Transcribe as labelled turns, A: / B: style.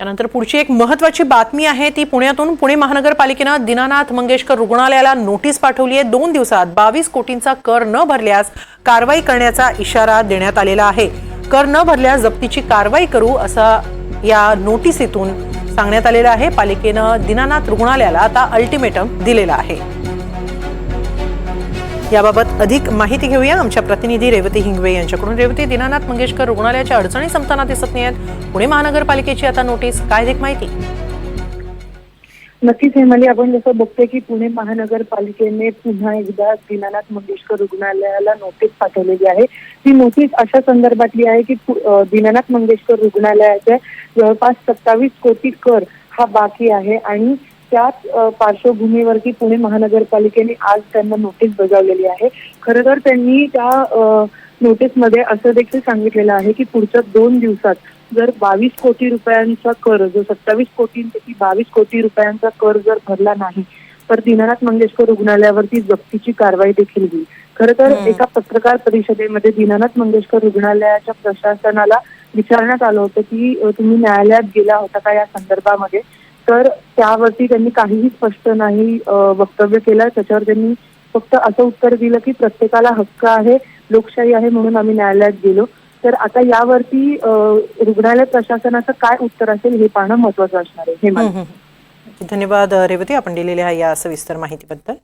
A: त्यानंतर पुढची एक महत्वाची बातमी आहे ती पुण्यातून पुणे महानगरपालिकेनं दीनानाथ मंगेशकर रुग्णालयाला नोटीस पाठवली आहे दोन दिवसात बावीस कोटींचा कर न भरल्यास कारवाई करण्याचा इशारा देण्यात आलेला आहे. कर न भरल्यास जप्तीची कारवाई करू असा या नोटिसीतून सांगण्यात आलेलं आहे. पालिकेनं दीनानाथ रुग्णालयाला आता अल्टिमेटम दिलेला आहे. याबाबत अधिक माहिती घेऊया. आमच्या प्रतिनिधी रेवती हिंगवे यांच्याकडून. रेवती दीनानाथ मंगेशकर रुग्णालयाच्या अडचणी संपताना दिसत नाही आहेत पुणे महानगरपालिकेची आता नोटीस. काय अधिक माहिती?
B: नक्कीच हेमाली आपण जसं बघतोय की पुणे महानगरपालिकेने पुन्हा एकदा दीनानाथ मंगेशकर रुग्णालयाला नोटीस पाठवलेली आहे. ती नोटीस अशा संदर्भातली आहे की दिनानाथ दीनानाथ मंगेशकर रुग्णालयाच्या जवळपास सत्तावीस कोटी कर हा बाकी आहे आणि त्याच पार्श्वभूमीवरती पुणे महानगरपालिकेने आज त्यांना नोटीस बजावलेली आहे. खरं तर त्यांनी त्या नोटीसमध्ये असं देखील सांगितलेलं आहे की पुढच्या दोन दिवसात जर बावीस कोटी रुपयांचा कर जो सत्तावीस कोटींपैकी बावीस कोटी रुपयांचा कर जर भरला नाही तर दीनानाथ मंगेशकर रुग्णालयावरती जप्तीची कारवाई देखील होईल. खरं तर एका पत्रकार परिषदेमध्ये दीनानाथ मंगेशकर रुग्णालयाच्या प्रशासनाला विचारण्यात आलं होतं की तुम्ही न्यायालयात गेला होता का या संदर्भामध्ये? तर त्यावरती त्यांनी काहीही स्पष्ट नाही वक्तव्य केलं. त्याच्यावर त्यांनी फक्त असं उत्तर दिलं की प्रत्येकाला हक्क आहे लोकशाही आहे म्हणून आम्ही न्यायालयात गेलो. तर आता यावरती रुग्णालय प्रशासनाचं काय उत्तर असेल हे पाहणं महत्वाचं असणार आहे. हे
A: धन्यवाद रेवती. आपण दिलेल्या या सविस्तर माहितीबद्दल.